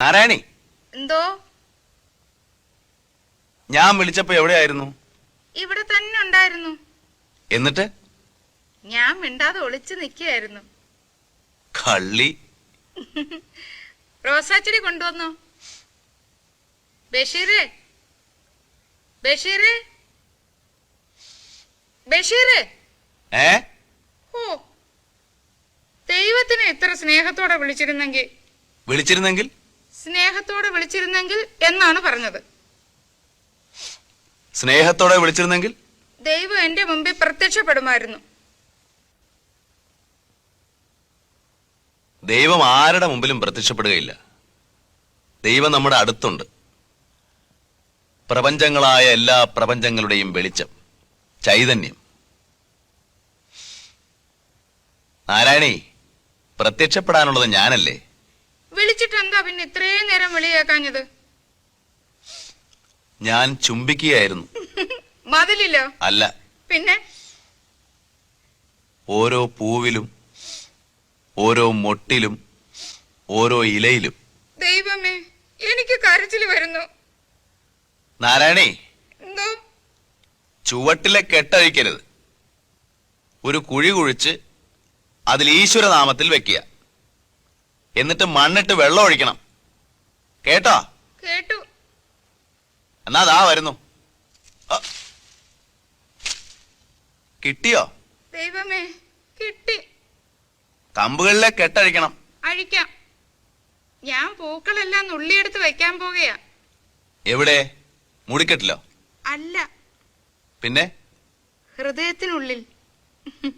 നാരായണി. എന്തോ? ഞാൻ വിളിച്ചപ്പോ എവിടെയായിരുന്നു? ഇവിടെ തന്നെ ഉണ്ടായിരുന്നു. എന്നിട്ട്? ഞാൻ മിണ്ടാതെ ഒളിച്ചു നിൽക്കുകയായിരുന്നു കള്ളി. റോസാച്ചെടി കൊണ്ടുവന്നു? ബഷീറേ. ബഷീറേ. ബഷീറേ. ഏ? ഓ. ദൈവത്തിനെ ഇത്ര സ്നേഹത്തോടെ വിളിച്ചിരുന്നെങ്കിൽ. വിളിച്ചിരുന്നെങ്കിൽ? സ്നേഹത്തോടെ വിളിച്ചിരുന്നെങ്കിൽ എന്നാണ് പറഞ്ഞത്. സ്നേഹത്തോടെ വിളിച്ചിരുന്നെങ്കിൽ? ദൈവം എന്റെ മുമ്പിൽ പ്രത്യക്ഷപ്പെടുമായിരുന്നു. ദൈവം ആരുടെ മുമ്പിലും പ്രത്യക്ഷപ്പെടുകയില്ല. ദൈവം നമ്മുടെ അടുത്തുണ്ട്. പ്രപഞ്ചങ്ങളായ എല്ലാ പ്രപഞ്ചങ്ങളുടെയും വെളിച്ചം ചൈതന്യം. നാരായണി പ്രത്യക്ഷപ്പെടാനുള്ളത് ഞാനല്ലേ? എന്താ പിന്നെ ഇത്രയും നേരം വിളിയേക്കാഞ്ഞത്? ഞാൻ ചുംബിക്കുകയായിരുന്നു. മതിലില്ലോ അല്ല. പിന്നെ? ഓരോ പൂവിലും ഓരോ മൊട്ടിലും ഓരോ ഇലയിലും. ദൈവമേ എനിക്ക് കരച്ചിൽ വരുന്നു. നാരായണേ എന്തോ? ചുവട്ടിലെ കെട്ടഴിക്കരുത്. ഒരു കുഴി കുഴിച്ച് അതിൽ ഈശ്വരനാമത്തിൽ വെക്കുക. എന്നിട്ട് മണ്ണിട്ട് വെള്ളം ഒഴിക്കണം. കേട്ടോ? കേട്ടു. എന്നാ അതാ വരുന്നു. കിട്ടിയോ? ദൈവമേ കിട്ടി. കമ്പുകളിലെ കെട്ടഴിക്കണം. അഴിക്കാം. ഞാൻ പൂക്കളെല്ലാം നുള്ളിയെടുത്ത് വെക്കാൻ പോകയാ. എവിടെ? മുടിക്കെട്ടിലോ? അല്ല. പിന്നെ? ഹൃദയത്തിനുള്ളിൽ.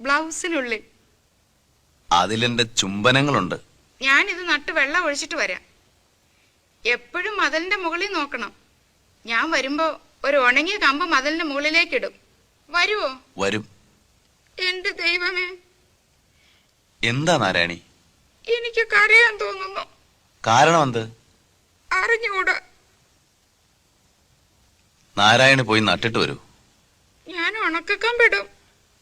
ബ്ലൗസിനുള്ളിൽ. അതിലെന്റെ ചുംബനങ്ങളുണ്ട്. ഞാനിത് നട്ട് വെള്ളം ഒഴിച്ചിട്ട് വരാം. എപ്പോഴും മതിലിന്റെ മുകളിൽ നോക്കണം. ഞാൻ വരുമ്പോ ഒരു ഉണങ്ങിയ കമ്പ് മതിലിന്റെ മുകളിലേക്കിടും. വരുവോ? വരും. എന്റെ ദൈവമേ. എന്താ നാരായണി? എനിക്ക് കരയാൻ തോന്നുന്നു. കാരണം എന്ത് അറിഞ്ഞൂടാ നാരായണി പോയി നട്ടിട്ട് വരൂ. ഞാൻ ഉണക്കക്കമ്പിടും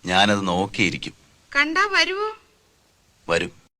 ഞാനത് നോക്കിയിരിക്കും. കണ്ടാ വരുവോ? വരും.